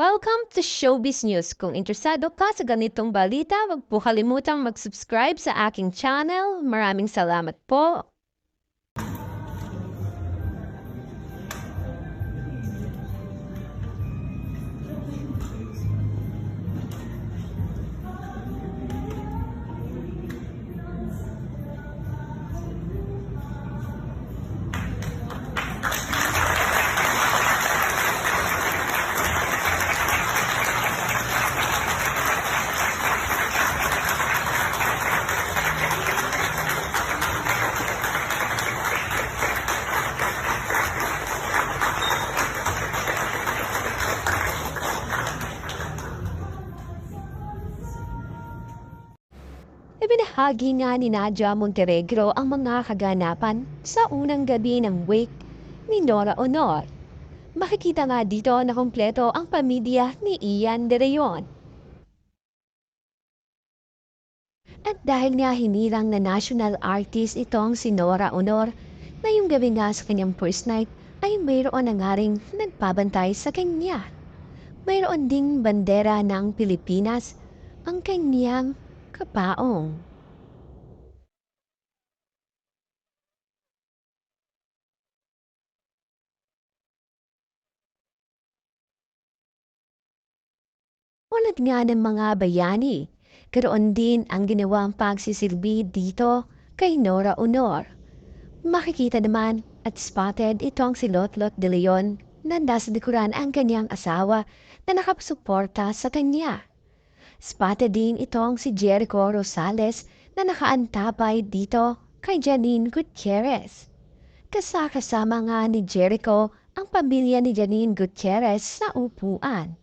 Welcome to Showbiz News. Kung interesado ka sa ganitong balita, huwag po kalimutang mag-subscribe sa aking channel. Maraming salamat po. Ibinahagi nga ni Nadia Montenegro ang mga kaganapan sa unang gabi ng wake ni Nora Honor. Makikita nga dito na kompleto ang pamilya ni Ian De Leon. At dahil nga hinirang na national artist itong si Nora Honor, na yung gabi nga sa kanyang first night ay mayroon na nga ring nagpabantay sa kanya. Mayroon ding bandera ng Pilipinas ang kanyang kapaong. Tulad nga ng mga bayani, karoon din ang ginawang pagsisilbi dito kay Nora Honor. Makikita naman at spotted itong si Lotlot de Leon na nasa likuran ang kanyang asawa na nakapasuporta sa kanya. Spotted din itong si Jericho Rosales na nakaantabay dito kay Janine Gutierrez. Kasakasama nga ni Jericho ang pamilya ni Janine Gutierrez sa upuan.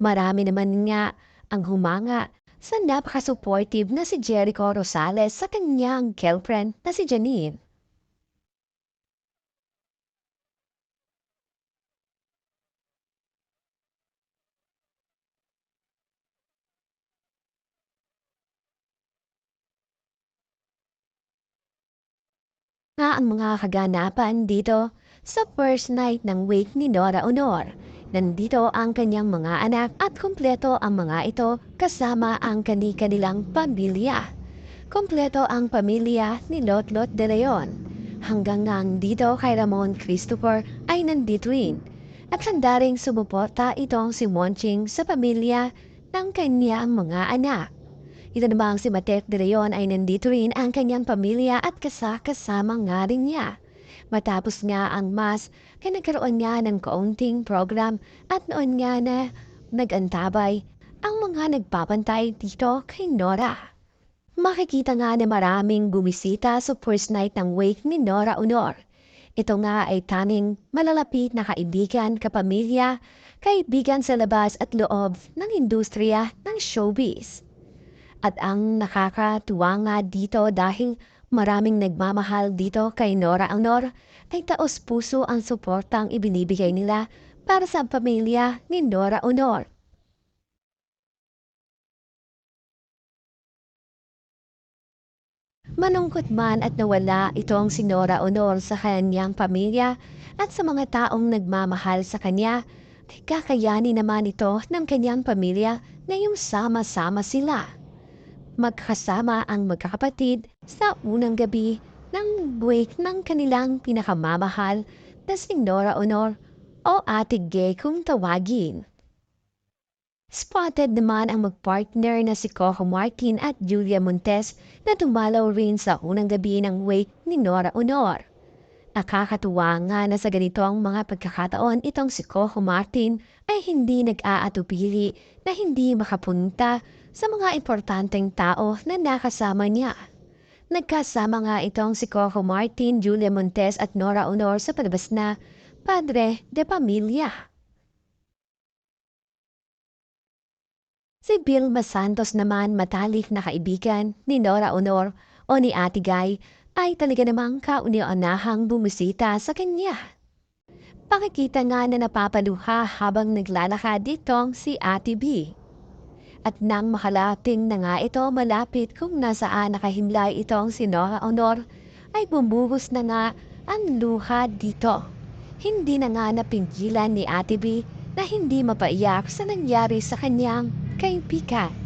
Marami naman nga ang humanga sa napaka-supportive na si Jericho Rosales sa kanyang girlfriend na si Janine. nga ang mga kaganapan dito sa first night ng wake ni Nora Honor. Nandito ang kanyang mga anak at kumpleto ang mga ito kasama ang kani-kanilang pamilya. Kumpleto ang pamilya ni Lotlot de Leon. Hanggang ngang dito kay Ramon Christopher ay nandito rin. At sandaring sumuporta itong si Monching sa pamilya ng kanyang mga anak. Ito namang si Matek de Leon ay nandito rin ang kanyang pamilya at kasakasama nga rin niya. Matapos nga ang mas, kaya nagkaroon nga ng kaunting program at noon nga na nagantabay ang mga nagpapantay dito kay Nora. Makikita nga na maraming bumisita sa first night ng wake ni Nora Honor. Ito nga ay taning malalapit na kaibigan, kapamilya, kaibigan sa labas at loob ng industriya ng showbiz. At ang nakakatuwa nga dito dahil maraming nagmamahal dito kay Nora Honor ay taos puso ang suportang ibinibigay nila para sa pamilya ni Nora Honor. Manungkot man at nawala itong si Nora Honor sa kanyang pamilya at sa mga taong nagmamahal sa kanya, ay kakayanin naman ito ng kanyang pamilya na yung sama-sama sila magkasama ang magkakapatid sa unang gabi ng break ng kanilang pinakamamahal na si Nora Honor o Ate Gay kung tawagin. Spotted naman ang magpartner na si Coco Martin at Julia Montes na tumalaw rin sa unang gabi ng wake ni Nora Honor. Nakakatuwa nga na sa ganitong mga pagkakataon itong si Coco Martin ay hindi nag-aatupili na hindi makapunta sa mga importanteng tao na nakasama niya. Nagkasama nga itong si Coco Martin, Julia Montes at Nora Honor sa palabas na Padre de Pamilya. Si Vilma Santos naman matalik na kaibigan ni Nora Honor o ni Ate Guy ay talaga namang kauni-unahang bumisita sa kanya. Pakikita nga na napapaluha habang naglalakad ditong si Ate B. At nang makalating na nga ito malapit kung nasaan nakahimlay itong si Nora Honor, ay bumuhos na nga ang luha dito. Hindi na nga napingilan ni Ate B na hindi mapaiyak sa nangyari sa kanyang kaibigan.